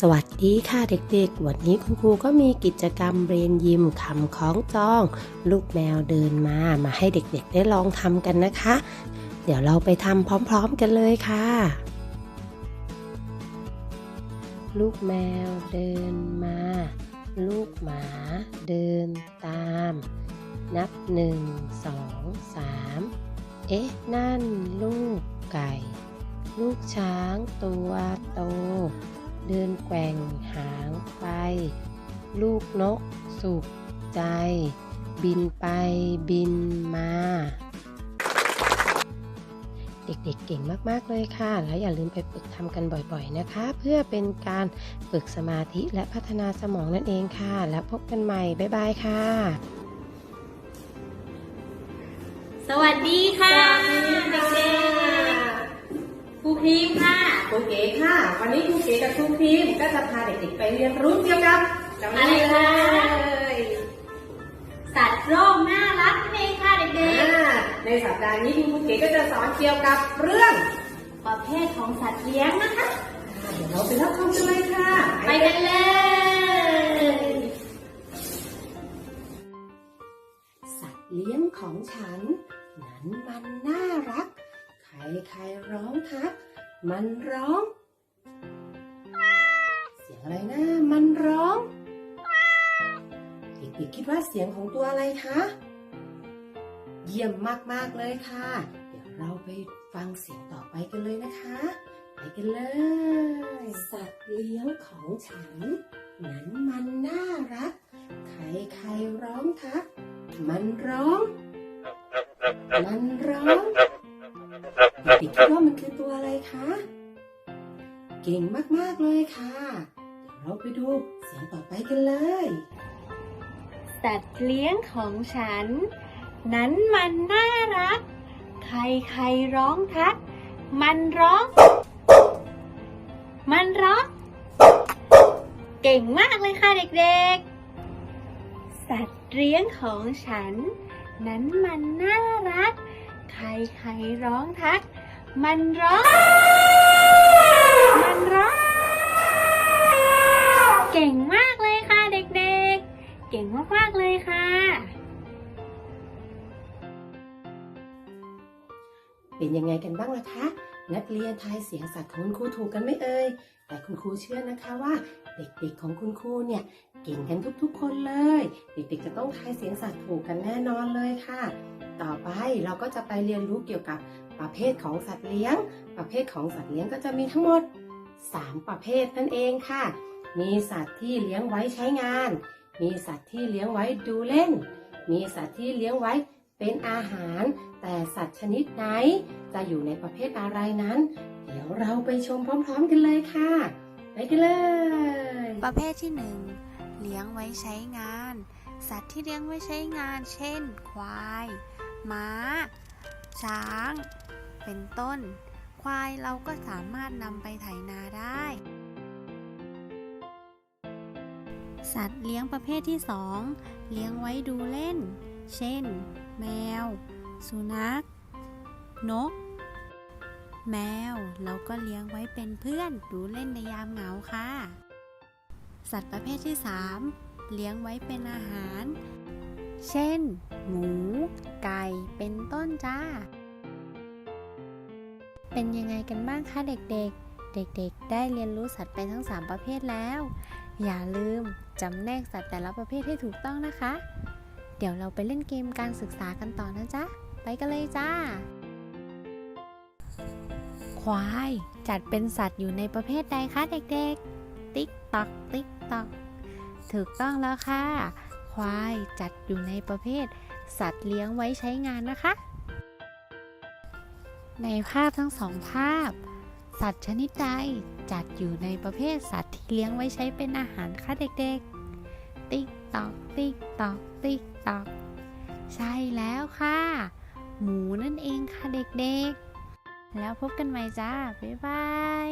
สวัสดีค่ะเด็กๆ วันนี้คุณครูก็มีกิจกรรมเรียนยิมคำคล้องจอง ลูกแมวเดินมา มาให้เด็กๆ ได้ลองทำกันนะคะ เดี๋ยวเราไปทำพร้อมๆกันเลยค่ะ ลูกแมวเดินมา ลูกหมาเดินตาม นับหนึ่งสองสามเอ๊ะ นั่นลูกไก่ ลูกช้างตัวโต เดินแกว่งหางไป ลูกนกสุขใจ บินไปบินมา เด็กๆเก่งมากๆเลยค่ะ แล้วอย่าลืมไปฝึกทำกันบ่อยๆนะคะ เพื่อเป็นการฝึกสมาธิและพัฒนาสมองนั่นเองค่ะ แล้วพบกันใหม่ บ๊ายบายค่ะ สวัสดีค่ะเด็กๆครูพรีมค่ะค รูเก๋ค่ะ วันนี้ครูเก๋กับครูพิมก็จะพาเด็กๆไปเรียนรู้เกี่ยวกับจำอะไรคะเลยสัตว์โลกน่ารักนั่นเองค่ะเด็กอ่าในสัปดาห์นี้คุณครูเก๋ก็จะสอนเกี่ยวกับเรื่องๆประเภทของสัตว์เลี้ยงนะคะอ่าเดี๋ยวเราไปรับชมกันเลยค่ะ ไปกันเลย สัตว์เลี้ยงของฉัน นั้นมันน่ารัก ใครใครๆร้องทัก มันร้อง เสียงอะไรนะ มันร้อง เด็กๆคิดว่าเสียงของตัวอะไรคะ เยี่ยมมากๆเลยค่ะ เดี๋ยวเราไปฟังเสียงต่อไปกันเลยนะคะ ไปกันเลย สัตว์เลี้ยงของฉัน นั้นมันน่ารัก ใครใครๆร้องทัก มันร้อง มันร้อง เด็กๆคิดว่ามันคือตัวอะไรคะ เก่งมาก ๆ เลยค่ะ เดี๋ยวเราไปดูเสียงต่อไปกันเลย สัตว์เลี้ยงของฉัน นั้นมันน่ารัก ใครใครๆร้องทัก มันร้อง มันร้องเก่งมากเลยค่ะเด็กๆ สัตว์เลี้ยงของฉัน นั้นมันน่ารัก ใครใครๆร้องทัก มันร้อง มันร้อง เก่งมากเลยค่ะเด็กๆ เก่งมากๆเลยค่ะ เป็นยังไงกันบ้างล่ะคะ นักเรียนทายเสียงสัตว์ของคุณครูถูกกันไหมเอ่ย แต่คุณครูเชื่อนะคะว่า เด็กๆของคุณครูเนี่ยเก่งกันทุกๆ คนเลย เด็กๆจะต้องทายเสียงสัตว์ถูกกันแน่นอนเลยค่ะ ต่อไปเราก็จะไปเรียนรู้เกี่ยวกับประเภทของสัตว์เลี้ยง ประเภทของสัตว์เลี้ยงก็จะมีทั้งหมด 3 ประเภทนั่นเองค่ะ มีสัตว์ที่เลี้ยงไว้ใช้งาน มีสัตว์ที่เลี้ยงไว้ดูเล่น มีสัตว์ที่เลี้ยงไว้ เป็นอาหาร แต่สัตว์ชนิดไหน จะอยู่ในประเภทอะไรนั้น เดี๋ยวเราไปชมพร้อม ๆ กันเลยค่ะ ไปกันเลย ประเภทที่ 1 เลี้ยงไว้ใช้งาน สัตว์ที่เลี้ยงไว้ใช้งาน เช่น ควาย ม้า ช้าง เป็นต้น ควายเราก็สามารถนำไปไถนาได้ สัตว์เลี้ยงประเภทที่ 2 เลี้ยงไว้ดูเล่น เช่น แมว สุนัข นก แมว เราก็เลี้ยงไว้เป็นเพื่อนดูเล่นในยามเหงาค่ะ สัตว์ประเภทที่ 3 เลี้ยงไว้เป็นอาหาร เช่น หมู ไก่ เป็นต้นจ้า เป็นยังไงกันบ้างคะเด็กๆเด็กๆ ได้เรียนรู้สัตว์ไปทั้ง 3 ประเภทแล้ว อย่าลืมจำแนกสัตว์แต่ละประเภทให้ถูกต้องนะคะ ดี๋ยวเราไปเล่นเกมการศึกษากันต่อนะจ๊ะ ไปกันเลยจ้า ควายจัดเป็นสัตว์อยู่ในประเภทใดคะเด็กๆ ติ๊กตอกติ๊กตอกถูกต้องแล้วค่ะ ควายจัดอยู่ในประเภท สัตว์เลี้ยงไว้ใช้งานนะคะ ในภาพทั้งสองภาพ สัตว์ชนิดใดจัดอยู่ในประเภทสัตว์ที่เลี้ยงไว้ใช้เป็นอาหารคะเด็กๆ ติ๊ก ตอกติ๊กตอกติ๊กตอกใช่แล้วค่ะ หมูนั่นเองค่ะเด็กๆ แล้วพบกันใหม่จ้า บ๊ายบาย